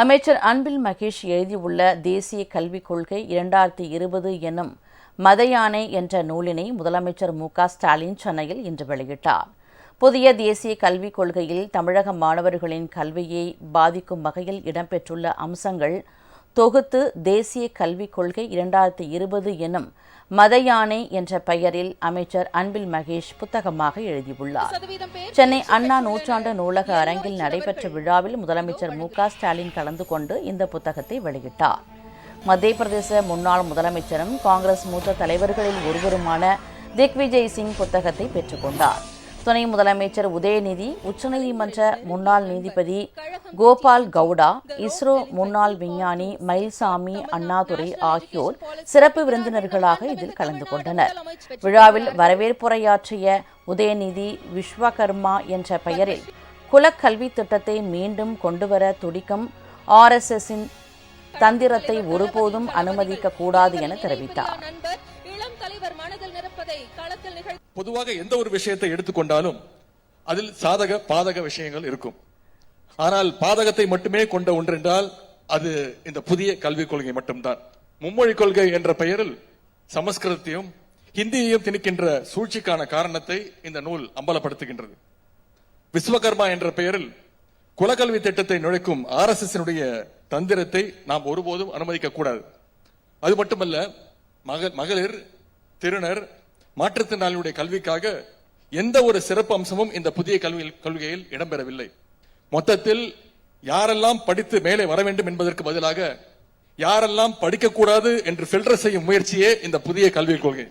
அமைச்சர் அன்பில் மகேஷ் எழுதியுள்ள தேசிய கல்விக் கொள்கை இரண்டாயிரத்தி இருபது எனும் மதயானை என்ற நூலினை முதலமைச்சர் மு க ஸ்டாலின் சென்னையில் இன்று வெளியிட்டார். புதிய தேசிய கல்விக் கொள்கையில் தமிழக மாணவர்களின் கல்வியை பாதிக்கும் வகையில் இடம்பெற்றுள்ள அம்சங்கள் தொகுத்து தேசிய கல்விக் கொள்கை இரண்டாயிரத்தி இருபது எனும் மத யானை என்ற பெயரில் அமைச்சர் அன்பில் மகேஷ் புத்தகமாக எழுதியுள்ளார். சென்னை அண்ணா நூற்றாண்டு நூலக அரங்கில் நடைபெற்ற விழாவில் முதலமைச்சர் மு க ஸ்டாலின் கலந்து கொண்டு இந்த புத்தகத்தை வெளியிட்டார். மத்திய பிரதேச முன்னாள் முதலமைச்சரும் காங்கிரஸ் மூத்த தலைவர்களில் ஒருவருமான திக்விஜய் சிங் புத்தகத்தை பெற்றுக்கொண்டார் துணை முதலமைச்சர் உதயநிதி உச்சநீதிமன்ற முன்னாள் நீதிபதி கோபால் கவுடா இஸ்ரோ முன்னாள் விஞ்ஞானி மயில்சாமி அண்ணாதுரை ஆகியோர் சிறப்பு விருந்தினர்களாக இதில் கலந்து கொண்டனர். விழாவில் வரவேற்புரையாற்றிய உதயநிதி விஸ்வகர்மா என்ற பெயரில் குலக்கல்வி திட்டத்தை மீண்டும் கொண்டுவர துடிக்கும் ஆர்எஸ்எஸ்ஸின் தந்திரத்தை ஒருபோதும் அனுமதிக்க கூடாது என தெரிவித்தார். அவர் மனதில் நிரப்பதை களத்தில் நிகழ் பொதுவாக எந்த ஒரு விஷயத்தை எடுத்துக்கொண்டாலும் அதில் சாதக பாதக விஷயங்கள் இருக்கும். ஆனால் பாதகத்தை மட்டுமே கொண்ட ஒன்றென்றால் அது இந்த புதிய கல்விக் கொள்கை மட்டும்தான். மும்மொழி கொள்கை என்ற பெயரில் சமஸ்கிருதத்தையும் ஹிந்தியையும் திணிக்கின்ற சூழ்ச்சிக்கான காரணத்தை இந்த நூல் அம்பலப்படுத்துகின்றது. விஸ்வகர்மா என்ற பெயரில் குலக்கல்வி திட்டத்தை நுழைக்கும் ஆர் எஸ் தந்திரத்தை நாம் ஒருபோதும் அனுமதிக்க கூடாது. அது மட்டுமல்ல மக மகளிர் திருநர் மாற்றுத்திறனாளியுடைய கல்விக்காக எந்த ஒரு சிறப்பு அம்சமும் இந்த புதிய கல்வி கொள்கையில் இடம்பெறவில்லை. மொத்தத்தில் யாரெல்லாம் படித்து மேலே வர வேண்டும் என்பதற்கு பதிலாக யாரெல்லாம் படிக்கக்கூடாது என்று ஃபில்டர் செய்யும் முயற்சியே இந்த புதிய கல்விக் கொள்கை.